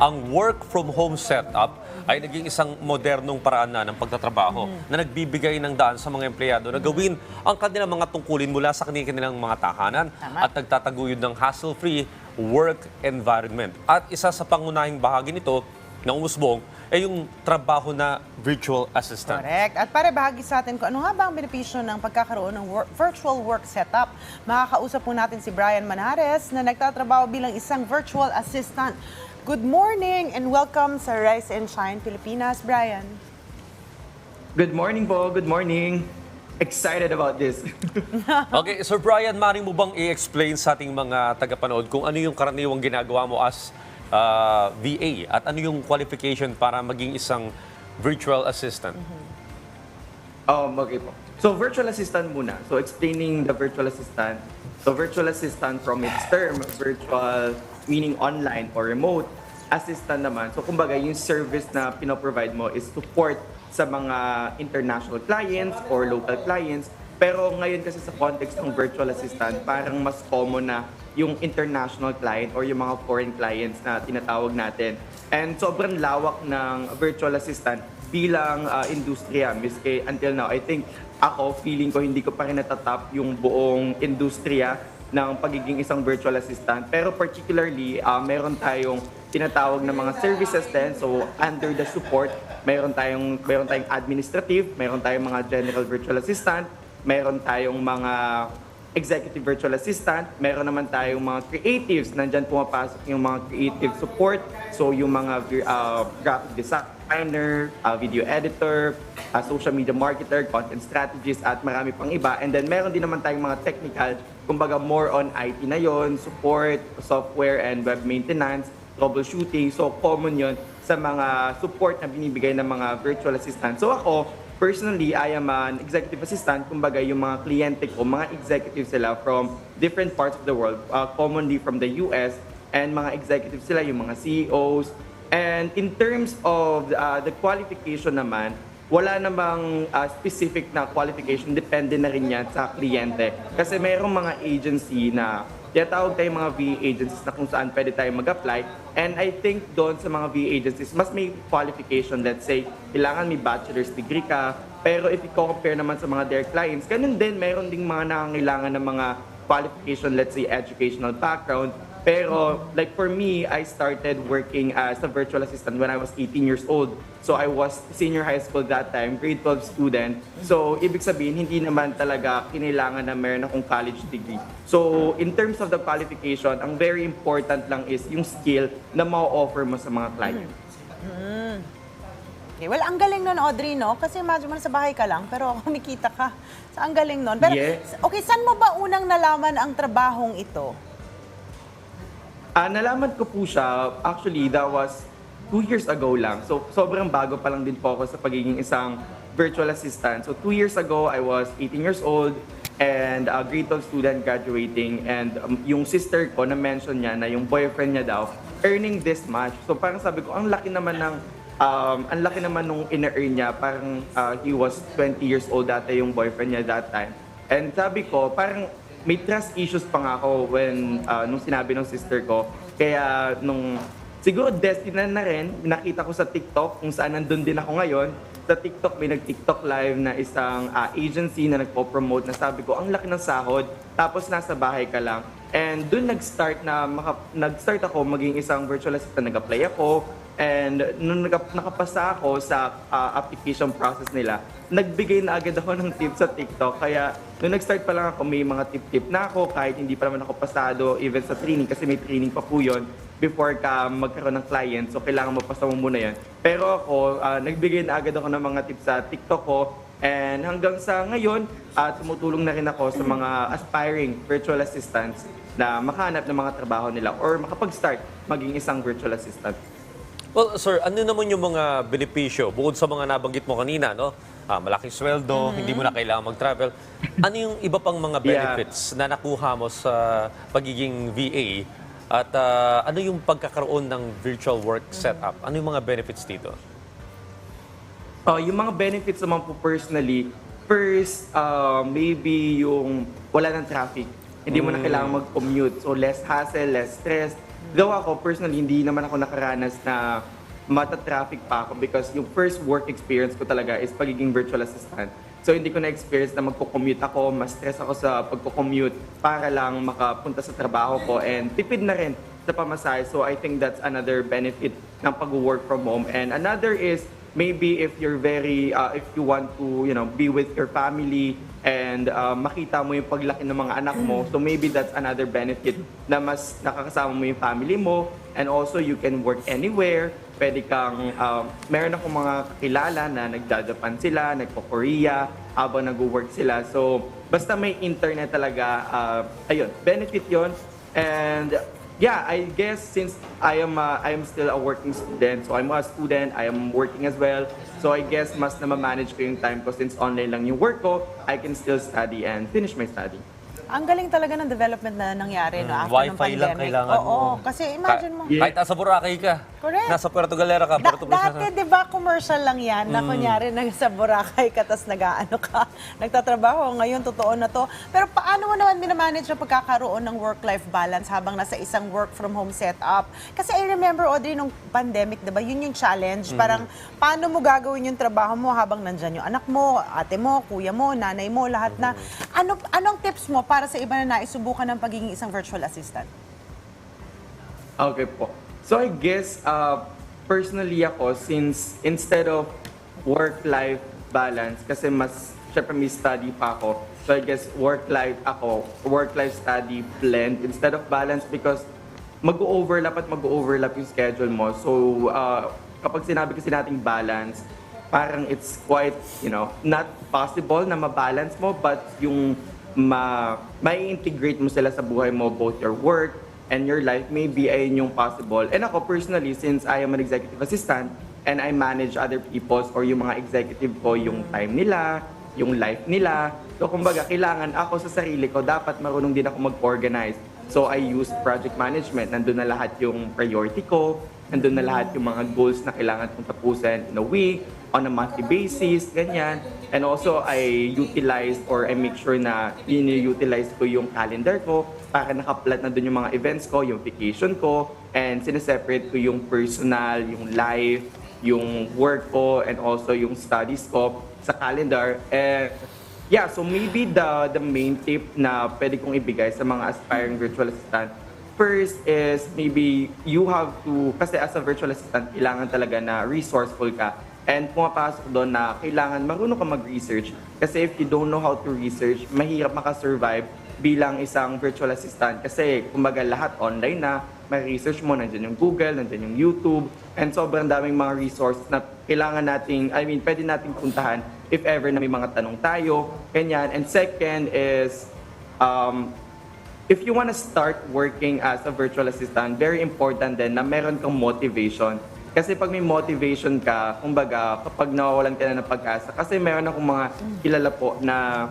ang work from home setup ay naging isang modernong paraan na ng pagtatrabaho na nagbibigay ng daan sa mga empleyado na gawin ang kanilang mga tungkulin mula sa kanilang mga tahanan Tama. at nagtataguyod ng hassle-free work environment. At isa sa pangunahing bahagi nito ng umusbong ay yung trabaho na virtual assistant. Correct. At para bahagi sa atin kung ano nga ba ang benepisyo ng pagkakaroon ng wor- virtual work setup, makakausap po natin si Brian Manares na nagtatrabaho bilang isang virtual assistant. Good morning and welcome sa Rise and Shine Pilipinas, Brian. Good morning po, good morning. Excited about this. Okay, Sir Brian, maring mo bang i-explain sa ating mga tagapanood kung ano yung karaniwang ginagawa mo as uh, VA at ano yung qualification para maging isang virtual assistant? um, okay po. So virtual assistant muna. So explaining the virtual assistant. So virtual assistant from its term, virtual meaning online or remote. Assistant naman. So kumbaga yung service na pinoprovide mo is support sa mga international clients or local clients. Pero ngayon kasi sa context ng virtual assistant, parang mas common na yung international client or yung mga foreign clients na tinatawag natin. And sobrang lawak ng virtual assistant bilang uh, industriya. Miski until now, I think ako, feeling ko hindi ko pa rin natatap yung buong industriya ng pagiging isang virtual assistant. Pero particularly, uh, meron tayong tinatawag na mga services din. So, under the support, meron tayong, meron tayong administrative, meron tayong mga general virtual assistant, meron tayong mga executive virtual assistant, meron naman tayong mga creatives, nandyan pumapasok yung mga creative support, so yung mga uh, graphic designer, uh, video editor, uh, social media marketer, content strategist, at marami pang iba. And then meron din naman tayong mga technical, kumbaga more on IT na yon, support, software and web maintenance, troubleshooting. So common yon sa mga support na binibigay ng mga virtual assistant. So ako, Personally, I am an executive assistant. Kumbaga, yung mga kliyente ko, mga executives sila from different parts of the world, uh, commonly from the US, and mga executives sila, yung mga CEOs. And in terms of uh, the qualification naman, wala namang uh, specific na qualification, depende na rin yan sa kliyente. Kasi mayroong mga agency na tinatawag tayong mga VA agencies na kung saan pwede tayo mag-apply. And I think doon sa mga VA agencies, mas may qualification. Let's say, kailangan may bachelor's degree ka. Pero if i-compare naman sa mga their clients, ganun din, mayroon ding mga nangangailangan ng mga qualification, let's say educational background. Pero like for me, I started working as a virtual assistant when I was 18 years old. So I was senior high school that time, grade 12 student. So ibig sabihin, hindi naman talaga kinailangan na meron akong college degree. So in terms of the qualification, ang very important lang is yung skill na ma-offer mo sa mga client. Okay, well, ang galing nun, Audrey, no? Kasi imagine mo, sa bahay ka lang, pero kumikita ka. So, ang galing nun. Pero, Yes. okay, saan mo ba unang nalaman ang trabahong ito? Ah, nalaman ko po siya, actually, that was two years ago lang. So, sobrang bago pa lang din po ako sa pagiging isang virtual assistant. So, two years ago, I was 18 years old and a grade 12 student graduating. And um, yung sister ko, na-mention niya na yung boyfriend niya daw, earning this much. So, parang sabi ko, ang laki naman ng um, ang laki naman nung ina-earn niya. Parang ah, he was 20 years old dati yung boyfriend niya that time. And sabi ko, parang may trust issues pa nga ako when ah, nung sinabi ng sister ko. Kaya nung siguro destiny na rin, nakita ko sa TikTok kung saan nandun din ako ngayon. Sa TikTok may nag-TikTok live na isang ah, agency na nagpo-promote na sabi ko, ang laki ng sahod, tapos nasa bahay ka lang. And doon nag-start na maka- nag-start ako maging isang virtual assistant, nag-apply ako. And nung naka- nakapasa ako sa ah, application process nila, nagbigay na agad ako ng tip sa TikTok. Kaya nung nag-start pa lang ako, may mga tip-tip na ako kahit hindi pa naman ako pasado even sa training kasi may training pa po yun before ka magkaroon ng client. So kailangan mapasa mo muna yan. Pero ako, ah, nagbigay na agad ako ng mga tips sa TikTok ko. And hanggang sa ngayon, ah, tumutulong na rin ako sa mga aspiring virtual assistants na makahanap ng mga trabaho nila or makapag-start maging isang virtual assistant. Well, sir, ano naman yung mga benepisyo bukod sa mga nabanggit mo kanina, no? Ah, malaking sweldo, hindi mo na kailangan mag-travel. Ano yung iba pang mga Yeah. benefits na nakuha mo sa pagiging VA? At ah, ano yung pagkakaroon ng virtual work setup? Ano yung mga benefits dito? Uh, yung mga benefits naman po personally, first, uh, maybe yung wala ng traffic. Hindi mo na kailangan mag-commute. So, less hassle, less stress. Though ako, personally, hindi naman ako nakaranas na mata-traffic pa ako because yung first work experience ko talaga is pagiging virtual assistant. So hindi ko na-experience na magko-commute ako, ma-stress ako sa pagko-commute para lang makapunta sa trabaho ko and tipid na rin sa pamasahe. So I think that's another benefit ng pag-work from home. And another is maybe if you're very, uh, if you want to, you know, be with your family and uh, makita mo yung paglaki ng mga anak mo, so maybe that's another benefit na mas nakakasama mo yung family mo and also you can work anywhere. Pwede kang, um, meron akong mga kakilala na nagja-Japan sila, nagpo-Korea, habang nag-work sila. So, basta may internet talaga, uh, ayun, benefit yon And yeah, I guess since I am uh, I am still a working student, so I'm a student, I am working as well. So I guess mas na manage ko yung time ko since online lang yung work ko, I can still study and finish my study. Ang galing talaga ng development na nangyari no, after ng Wi-Fi pandemic. lang kailangan Oo, mo. kasi imagine mo. Kahit nasa Boracay ka. Correct. Nasa Puerto Galera ka. Da- Puerto Princesa. dati, di ba, commercial lang yan, na kunyari nasa Boracay ka, tas nag-ano ka, nagtatrabaho, ngayon totoo na to. Pero paano mo naman minamanage ang pagkakaroon ng work-life balance habang nasa isang work from home setup? Kasi I remember, Audrey, nung pandemic, di ba, yun yung challenge. Parang, paano mo gagawin yung trabaho mo habang nandyan yung anak mo, ate mo, kuya mo, nanay mo, lahat na. Ano, anong tips mo para sa iba na naisubukan ng pagiging isang virtual assistant? Okay po. So I guess uh, personally ako since instead of work-life balance kasi mas syempre may study pa ako. So I guess work-life ako, work-life study blend instead of balance because mag-overlap at mag-overlap yung schedule mo. So uh, kapag sinabi kasi nating balance, parang it's quite, you know, not possible na ma-balance mo but yung ma may integrate mo sila sa buhay mo both your work and your life. Maybe ayun yung possible. And ako personally since I am an executive assistant and I manage other people's or yung mga executive ko yung time nila yung life nila so kumbaga kailangan ako sa sarili ko dapat marunong din ako mag-organize. So I use project management. Nandun na lahat yung priority ko nandun na lahat yung mga goals na kailangan kong tapusin in a week on a monthly basis, ganyan. And also, I utilize or I make sure na ini-utilize ko yung calendar ko para nakaplat na dun yung mga events ko, yung vacation ko, and sineseparate ko yung personal, yung life, yung work ko, and also yung studies ko sa calendar. And yeah, so maybe the the main tip na pwede kong ibigay sa mga aspiring virtual assistant First is maybe you have to, kasi as a virtual assistant, kailangan talaga na resourceful ka. And pumapasok doon na kailangan marunong ka mag-research. Kasi if you don't know how to research, mahirap makasurvive bilang isang virtual assistant. Kasi kumbaga lahat online na, may research mo, nandiyan yung Google, nandiyan yung YouTube, and sobrang daming mga resources na kailangan nating, I mean, pwede nating puntahan if ever na may mga tanong tayo, ganyan. And second is, um, if you want to start working as a virtual assistant, very important din na meron kang motivation. Kasi pag may motivation ka, kumbaga, kapag nawawalan ka na ng pag-asa, kasi meron akong mga kilala po na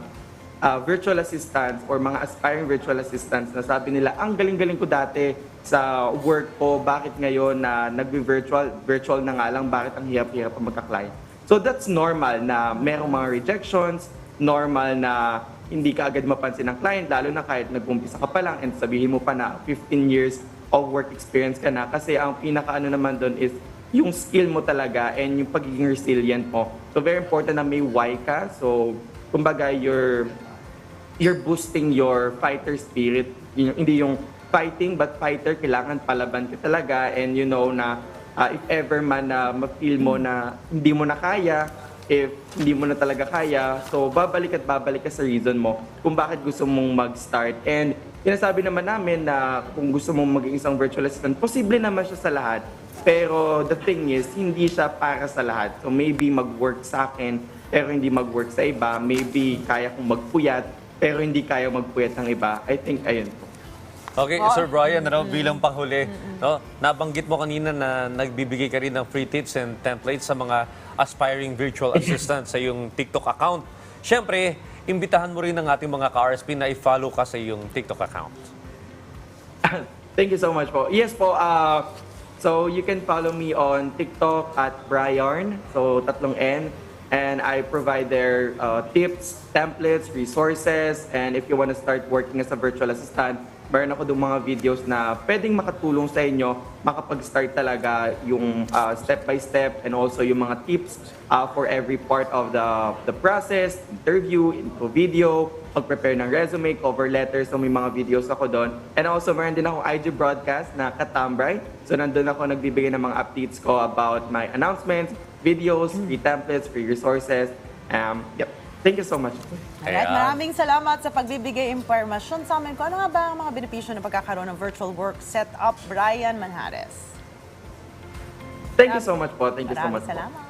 uh, virtual assistants or mga aspiring virtual assistants na sabi nila, ang galing-galing ko dati sa work ko, bakit ngayon na nag-virtual, virtual na nga lang, bakit ang hirap-hirap ang magka-client. So that's normal na merong mga rejections, normal na hindi ka agad mapansin ng client, lalo na kahit nag-umpisa ka pa lang and sabihin mo pa na 15 years of work experience ka na. Kasi ang pinaka-ano naman doon is yung skill mo talaga and yung pagiging resilient mo. So very important na may why ka. So kumbaga you're, you're boosting your fighter spirit. Yung- hindi yung fighting but fighter, kailangan palaban ka talaga and you know na ah, if ever man na ma-feel mo na hindi mo na kaya, if hindi mo na talaga kaya, so babalik at babalik ka sa reason mo kung bakit gusto mong mag-start. And sinasabi naman namin na kung gusto mong maging isang virtual assistant, posible naman siya sa lahat. Pero the thing is, hindi siya para sa lahat. So maybe mag-work sa akin, pero hindi mag-work sa iba. Maybe kaya kong magpuyat, pero hindi kaya magpuyat ng iba. I think, ayun po. Okay, Sir Brian, ano, bilang panghuli, no, nabanggit mo kanina na nagbibigay ka rin ng free tips and templates sa mga aspiring virtual assistants sa iyong TikTok account. Siyempre, imbitahan mo rin ang ating mga ka-RSP na i-follow ka sa iyong TikTok account. Thank you so much po. Yes po, uh, so you can follow me on TikTok at Briarn, so tatlong N. And I provide their uh, tips, templates, resources, and if you want to start working as a virtual assistant, meron ako doon mga videos na pwedeng makatulong sa inyo makapag-start talaga yung uh, step-by-step and also yung mga tips uh, for every part of the the process, interview, intro video, pag-prepare ng resume, cover letter, so may mga videos ako doon. And also, meron din ako IG broadcast na Katambray. So, nandun ako nagbibigay ng mga updates ko about my announcements, videos, free templates, free resources. Um, yep. Thank you so much. Alright, Ayan. maraming salamat sa pagbibigay impormasyon sa amin. Kung ano nga ba ang mga benepisyo ng pagkakaroon ng virtual work setup, Brian Manhares. Thank you so much po. Thank you so Maraming much po. salamat.